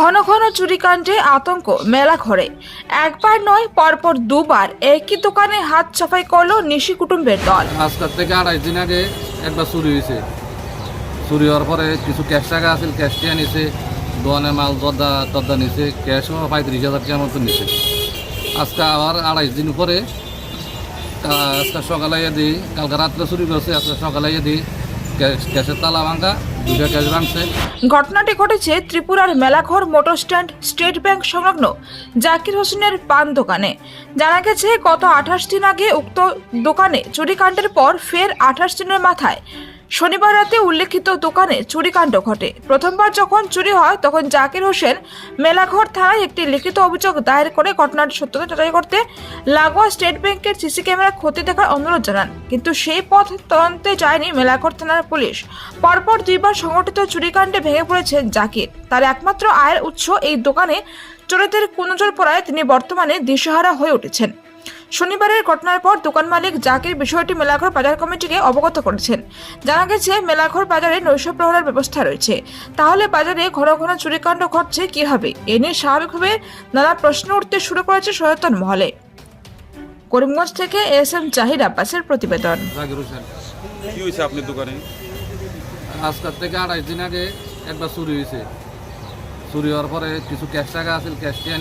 ঘন ঘন চুরিকাণ্ডে আতঙ্ক, মেলা ঘরে। একবার নয়, পরপর দুবার একই দোকানে হাত সাফাই করল নিশি কুটুম্বের দল। আজকের থেকে আড়াই দিন আগে একবার চুরি হয়েছে। চুরি হওয়ার পরে কিছু ক্যাশ টাকা আছিল ক্যাশ টিয়া নিছে দোয়ানের মাল দরদা দরদা নিছে ক্যাশও পঁয়ত্রিশ হাজার টাকার মতো নিছে। আজকে আবার আড়াই দিন পরে আজকে সকালে দিই কালকে রাত্রে চুরি করছে, আজকে সকালে দিই তালা ভাঙা ঘটনাটি ঘটেছে ত্রিপুরার Melaghar motor stand state bank সংলগ্ন জাকির হোসেনের পান দোকানে। জানা গেছে, গত আঠাশ দিন আগে উক্ত দোকানে চুরিকাণ্ডের পর ফের আঠাশ দিনের মাথায় শনিবার রাতে উল্লেখিত দোকানে চুরিকাণ্ড ঘটে। প্রথমবার যখন চুরি হয়, তখন জাকির হোসেন মেলাঘর থানায় একটি লিখিত অভিযোগ দায়ের করে ঘটনার সত্যতা যাচাই করতে লাগোয়া স্টেট ব্যাংকের সিসি ক্যামেরা ক্ষতি দেখার অনুরোধ জানান। কিন্তু সেই পথ তদন্তে যায়নি মেলাঘর থানার পুলিশ। পরপর দুইবার সংগঠিত চুরিকাণ্ডে ভেঙে পড়েছেন জাকির। তার একমাত্র আয়ের উৎস এই দোকানে চোরেদের কুনজর পড়ায় তিনি বর্তমানে দিশেহারা হয়ে উঠেছেন। শনিবারের ঘটনার পর দোকান মালিক জাকির বিষয়টি মেলাঘর বাজার কমিটিকে অবগত করেছেন। জানা গেছে মেলাঘর বাজারে নৈশ প্রহরার ব্যবস্থা রয়েছে। তাহলে বাজারে ঘন ঘন চুরিকাণ্ড ঘটছে কীভাবে এ নিয়ে স্বাভাবিকভাবে নানা প্রশ্ন উঠতে শুরু করেছে সচেতন মহলে। করিমগঞ্জ থেকে এস এম জাহির আব্বাসের প্রতিবেদন। জাকির কি হয়েছে আপনার দোকানে? আজকের থেকে আড়াই দিন আগে একবার চুরি হয়েছে চুরি হওয়ার পরে কিছু ক্যাশ টাকা আছিল ক্যাশ টিয়া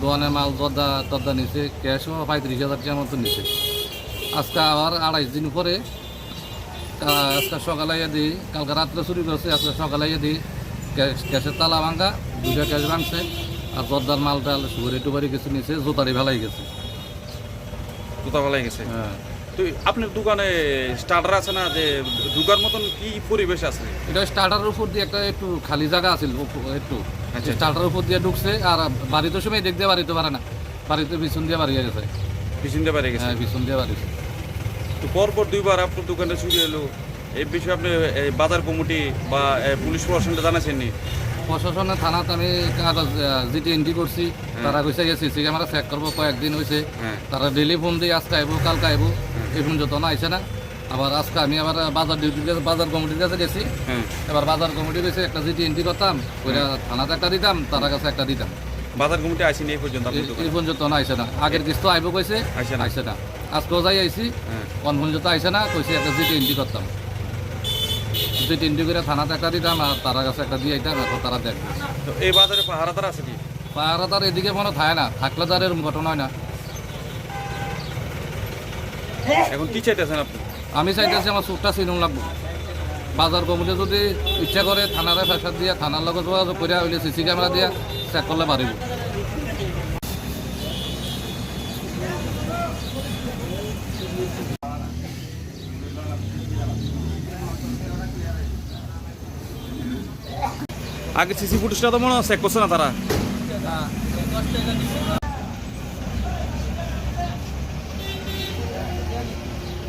দোয়ানের মাল দরদা দরদা নিছে ক্যাশও পঁয়ত্রিশ হাজার টাকার মতো নিছে। আজকে আবার আড়াইশ দিন পরে আজকে সকালে দিই কালকে রাত্রে চুরি করছে আজকে সকালে দিই ক্যাশ ক্যাশের তালা ভাঙা দুইটা ক্যাশ ভাঙছে আর দরদার মাল টাল সুপারি টুপারি কিছু নিছে জোতারি ভেলাই গেছে। জুতা ফেলাই গেছে? হ্যাঁ। তো আপনার দোকানে স্টার্টার আছে না যে ঢুকার মতন কি পরিবেশ আছে? এটা স্টার্টারের উপর দিয়ে একটা একটু খালি জায়গা আছে একটু। আচ্ছা। স্টার্টারের উপর দিয়ে ঢুকছে আর বাড়িতে সময় দেখতে বাড়িতে পারে না। বাড়িতে পিছন দিয়ে বাড়িয়ে গেছে। পিছনতে পারে গেছে? হ্যাঁ দিয়ে বাড়িছে তো পরপর দুইবার আপনার দোকানে চুরি এলো এই বিষয়ে আপনি এই বাজার কমিটি বা পুলিশ প্রশাসনটা জানাচ্ছেন নি প্রশাসনের থানাতে আমি কাগজ জিটি এন্ট্রি করছি। তারা কইছে যে সিসি ক্যামেরা চেক করব কয়েকদিন হয়েছে হ্যাঁ। তারা ডেলি ফোন দিয়ে আজকে আইবো কালকে আইবো। এই ফোন যত না আইছে না। আবার আজকে আমি আবার বাজার ডিউটির কাছে বাজার কমিটির কাছে গেছি। হ্যাঁ। এবার বাজার কমিটি গেছে একটা জিটি এন্ট্রি করতাম ওইটা থানাতে একটা দিতাম তার কাছে একটা দিতাম। বাজার কমিটি আসেনি এই পর্যন্ত এই- পর্যন্ত না আইসে না। আগের কিস্ত আইব কইছে আইসে না। আজকেও যাই আইসি কোন পর্যন্ত আইসে না কইছে একটা জিটি এন্ট্রি করতাম। জিটি এন্ট্রি করে থানাতে একটা দিতাম আর তার কাছে একটা দিয়ে আইতাম এখন তারা দেখবে তো এই বাজারে পাহারাদার আছে কি? পাহারা তার এদিকে মনে থাকে না থাকলে তার এরকম ঘটনা হয় না। এখন কি চাইতেছেন আপনি? আমি চাইতেছি আমার চোখটা চিনুন লাগবো। বাজার কমিটি যদি ইচ্ছা করে থানারে ফেসার দিয়ে থানার লগত যোগাযোগ করে হইলে সিসি ক্যামেরা দিয়ে চেক করলে পারিব আগে সিসি ফুটেজটা তো মনে হয় চেক করছে না তারা